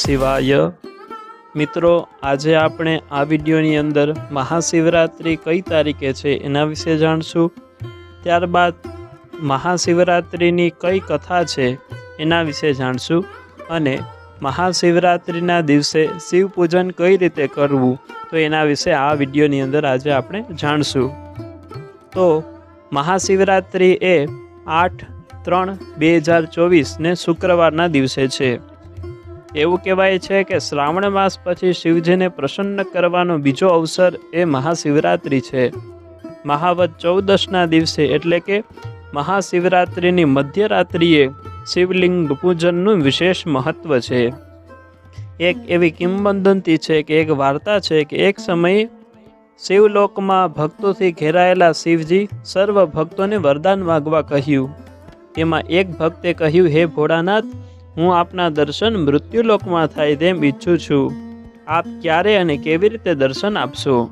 શિવાય મિત્રો, આજે આપણે આ વિડીયોની અંદર મહાશિવરાત્રિ કઈ તારીખે છે એના વિશે જાણશું. ત્યારબાદ મહાશિવરાત્રિની કઈ કથા છે એના વિશે જાણશું અને મહાશિવરાત્રિના દિવસે શિવ પૂજન કઈ રીતે કરવું તો એના વિશે આ વિડીયોની અંદર આજે આપણે જાણશું. તો મહાશિવરાત્રિ એ આઠ ત્રણ બે હજાર ચોવીસને શુક્રવારના દિવસે છે. એવું કહેવાય છે કે શ્રાવણ માસ પછી શિવજીને પ્રસન્ન કરવાનો બીજો અવસર એ મહાશિવરાત્રિ છે. મહાવત ચૌદશના દિવસે એટલે કે મહાશિવરાત્રિની મધ્યરાત્રિએ શિવલિંગ પૂજનનું વિશેષ મહત્વ છે. એક એવી કિંવદંતી છે કે એક વાર્તા છે કે એક સમયે શિવલોકમાં ભક્તોથી ઘેરાયેલા શિવજી સર્વ ભક્તોને વરદાન માગવા કહ્યું. તેમાં એક ભક્તે કહ્યું, હે ભોળાનાથ હું આપના દર્શન મૃત્યુલોકમાં થાય તેમ ઈચ્છું છું. આપ ક્યારે અને કેવી રીતે દર્શન આપશો?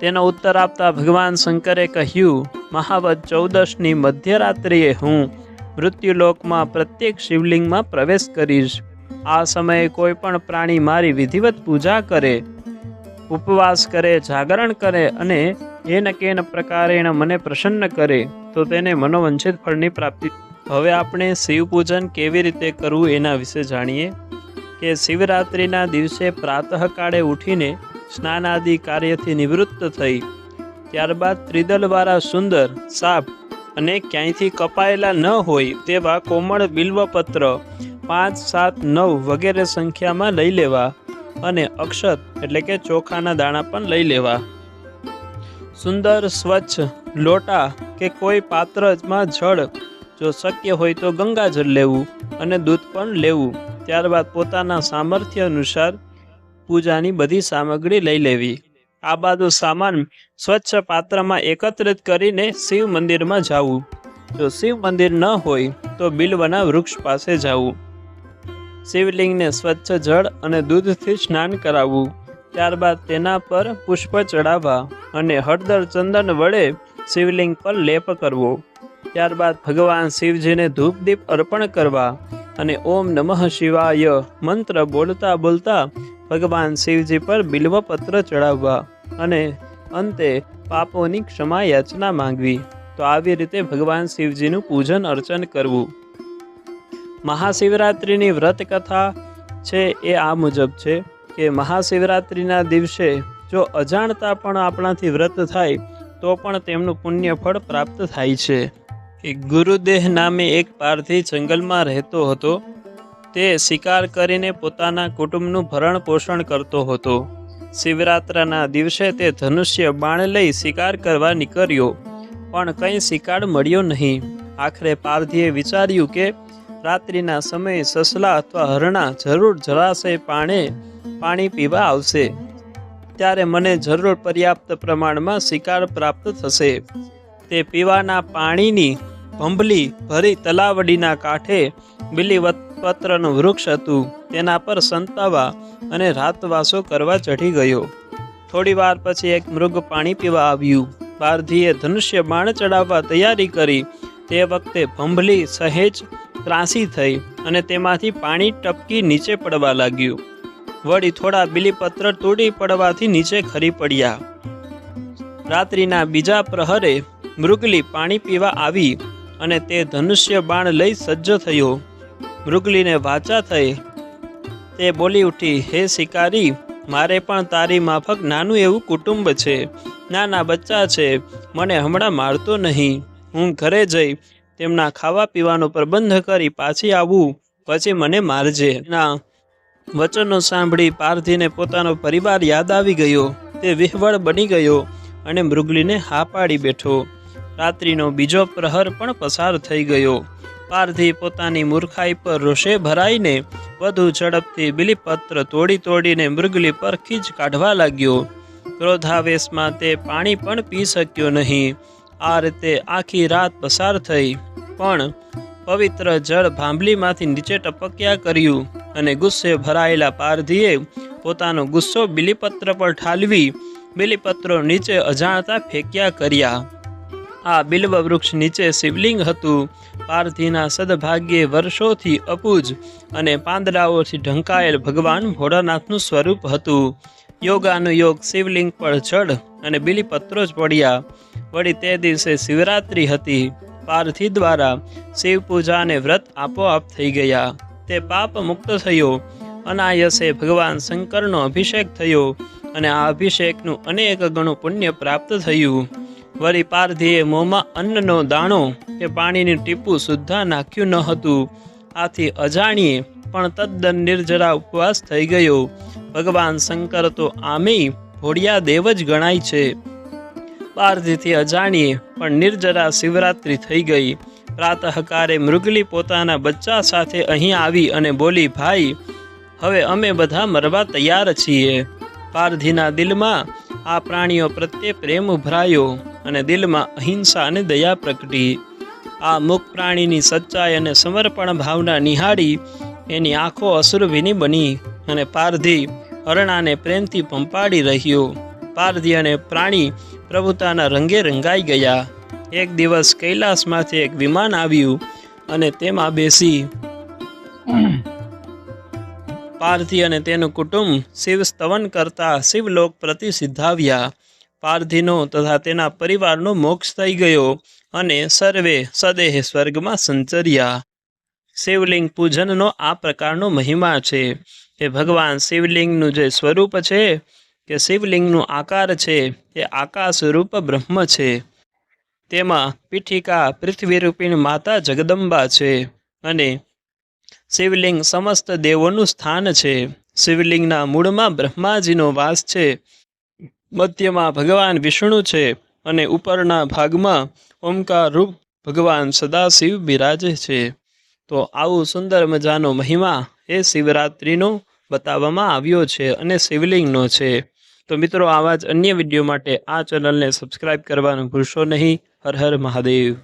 તેનો ઉત્તર આપતા ભગવાન શંકરે કહ્યું મહાવત ચૌદશની મધ્યરાત્રિએ હું મૃત્યુલોકમાં પ્રત્યેક શિવલિંગમાં પ્રવેશ કરીશ. આ સમયે કોઈ પણ પ્રાણી મારી વિધિવત પૂજા કરે, ઉપવાસ કરે, જાગરણ કરે અને એન કેન પ્રકારેણ મને પ્રસન્ન કરે, તો તેને મનોવંચિત ફળની પ્રાપ્તિ હવે આપણે શિવ પૂજન કેવી રીતે કરવું એના વિશે જાણીએ કે શિવરાત્રિના દિવસે પ્રાતઃકાળે ઉઠીને સ્નાન આદિ કાર્યથી નિવૃત્ત થઈ, ત્યારબાદ ત્રિદલવાળા સુંદર, સાપ અને ક્યાંયથી કપાયેલા ન હોય તેવા કોમળ બિલ્વપત્ર પાંચ, સાત, નવ વગેરે સંખ્યામાં લઈ લેવા અને અક્ષત એટલે કે ચોખાના દાણા પણ લઈ લેવા. સુંદર, સ્વચ્છ, લોટા કે કોઈ પાત્રમાં જળ જો શક્ય હોય તો ગંગાજળ લેવું અને દૂધ પણ લેવું. ત્યારબાદ પોતાના સામર્થ્ય અનુસાર પૂજાની બધી સામગ્રી લઈ લેવી. આ બધો સામાન સ્વચ્છ પાત્રમાં એકત્રિત કરીને શિવ મંદિરમાં જવું. જો શિવ મંદિર ન હોય તો બિલવના વૃક્ષ પાસે જવું. શિવલિંગને સ્વચ્છ જળ અને દૂધથી સ્નાન કરાવવું. ત્યારબાદ તેના પર પુષ્પ ચડાવવા અને હળદર ચંદન વડે શિવલિંગ પર લેપ કરવો. ત્યારબાદ ભગવાન શિવજીને ધૂપ દીપ અર્પણ કરવા અને ઓમ નમઃ શિવાય મંત્ર બોલતા બોલતા ભગવાન શિવજી પર બિલ્વપત્ર ચડાવવા અને અંતે પાપોની ક્ષમા યાચના માંગવી. તો આવી રીતે ભગવાન શિવજીનું પૂજન અર્ચન કરવું. મહાશિવરાત્રિની વ્રત કથા છે એ આ મુજબ છે કે મહાશિવરાત્રિના દિવસે જો અજાણતા પણ આપણાથી વ્રત થાય, તો પણ તેમનું પુણ્ય ફળ પ્રાપ્ત થાય છે. કે ગુરુદેહ નામે એક પારથી જંગલમાં રહેતો હતો. તે શિકાર કરીને પોતાના કુટુંબનું ભરણ પોષણ કરતો હતો. શિવરાત્રના દિવસે તે ધનુષ્ય બાણ લઈ શિકાર કરવા નીકળ્યો, પણ કંઈ શિકાર મળ્યો નહીં. આખરે પારધીએ વિચાર્યું કે રાત્રિના સમયે સસલા અથવા હરણા જરૂર જળાશય પાણે પાણી પીવા આવશે. ત્યારે મને જરૂર પર્યાપ્ત પ્રમાણમાં શિકાર પ્રાપ્ત થશે. તે પીવાના પાણીની ભંભલી ભરી તલાવડીના કાંઠે બિલીવત પત્રનું વૃક્ષ હતું. તેના પર સંતાવા અને રાતવાસો કરવા ચઢી ગયો. થોડી વાર પછી એક મૃગ પાણી પીવા આવ્યું. પારધીએ ધનુષ્ય બાણ ચડાવવા તૈયારી કરી. તે વખતે ભંભલી સહેજ ત્રાસી થઈ અને તેમાંથી પાણી ટપકી નીચે પડવા લાગ્યું. વળી થોડા બિલીપત્ર તૂટી પડવાથી નીચે ખરી પડ્યા. રાત્રિના બીજા પ્રહરે મૃગલી પાણી પીવા આવી અને તે ધનુષ્ય બાણ લઈ સજ્જ થયો. મૃગલીને વાચા થઈ. તે બોલી ઉઠી, હે શિકારી, મારે પણ તારી માફક નાનું એવું કુટુંબ છે. નાના બચ્ચા છે. મને હમણાં મારતો નહીં. હું ઘરે જઈ તેમના ખાવા પીવાનો પ્રબંધ કરી પાછી આવું. પછી મને મારજે. ના વચનો સાંભળી પારધીને પોતાનો પરિવાર યાદ આવી ગયો. તે વિહવળ બની ગયો અને મૃગલીને હા પાડી બેઠો. રાત્રિનો બીજો પ્રહર પણ પસાર થઈ ગયો. પારધી પોતાની મૂર્ખાઈ પર રોષે ભરાઈને વધુ ઝડપથી બિલીપત્ર તોડી તોડીને મૃગલી પર ખીજ કાઢવા લાગ્યો. ક્રોધાવેશમાં તે પાણી પણ પી શક્યો નહીં. આ રીતે આખી રાત પસાર થઈ. પણ પવિત્ર જળ ભાંભલીમાંથી નીચે ટપક્યા કર્યું અને ગુસ્સે ભરાયેલા પારધીએ પોતાનો ગુસ્સો બિલીપત્ર પર ઠાલવી બિલીપત્રો નીચે અજાણતા ફેંક્યા કર્યા. આ બિલ્વ વૃક્ષ નીચે શિવલિંગ હતું. પાર્થીના સદભાગ્યે વર્ષોથી અપૂજ અને પાંદડાઓથી ઢંકાયેલ ભગવાન ભોળાનાથનું સ્વરૂપ હતું. યોગાનુયોગ, શિવલિંગ પર જળ અને બિલીપત્રો જ પડ્યા વળી તે દિવસે શિવરાત્રિ હતી. પાર્થી દ્વારા શિવ પૂજા વ્રત આપોઆપ થઈ ગયા. તે પાપ મુક્ત થયો. અનાયસે ભગવાન શંકરનો અભિષેક થયો અને આ અભિષેકનું અનેક ગણું પુણ્ય પ્રાપ્ત થયું. વળી પારધીએ મોંમાં અન્નનો દાણો કે પાણીનું ટીપું સુદ્ધા નાખ્યું ન હતું. આથી અજાણીએ પણ તદ્દન નિર્જરા ઉપવાસ થઈ ગયો. ભગવાન શંકર તો આમેય ભોળિયા દેવ જ ગણાય છે. પારધીથી અજાણીએ પણ નિર્જરા શિવરાત્રિ થઈ ગઈ. પ્રાતઃકારે મૃગલી પોતાના બચ્ચા સાથે અહીં આવી અને બોલી, ભાઈ, હવે અમે બધા મરવા તૈયાર છીએ. પારધીના દિલમાં આ પ્રાણીઓ પ્રત્યે પ્રેમ ઉભરાયો. અને દિલમાં અહિંસા અને દયા પ્રગટી. આ મુક પ્રાણીની સચ્ચાઈ અને સમર્પણ ભાવના નિહાળી એની આંખો અસુરભીની બની અને પારધી અરણાને પ્રેમથી પંપાડી રહ્યો. પારધી અને પ્રાણી પ્રભુતાના રંગે રંગાઈ ગયા. એક દિવસ કૈલાસમાંથી એક વિમાન આવ્યું અને તેમાં બેસી. પારથી અને તેનું કુટુંબ શિવ સ્તવન કરતા શિવલોક પ્રતિ સિદ્ધાવ્યા. પારધીનો તથા તેના પરિવારનો મોક્ષ થઈ ગયો અને સર્વે સદેહ સ્વર્ગમાં સંચર્યા. શિવલિંગ પૂજનનો આ પ્રકારનો મહિમા છે. કે ભગવાન, શિવલિંગનું જે સ્વરૂપ છે કે શિવલિંગનું આકાર છે, એ આકાશ રૂપ બ્રહ્મ છે. તેમાં પીઠિકા પૃથ્વીરૂપીણ માતા જગદંબા છે અને શિવલિંગ સમસ્ત દેવોનું સ્થાન છે. શિવલિંગના મૂળમાં બ્રહ્માજીનો વાસ છે. મધ્યમાં ભગવાન વિષ્ણુ છે અને ઉપરના ભાગમાં ઓમકાર રૂપ ભગવાન સદાશિવ બિરાજે છે. તો આવું સુંદર મજાનો મહિમા એ શિવરાત્રિનો બતાવવામાં આવ્યો છે અને શિવલિંગનો છે. તો મિત્રો, આવા જ અન્ય વીડિયો માટે આ ચેનલને સબસ્ક્રાઈબ કરવાનું ભૂલશો નહીં. હર હર મહાદેવ.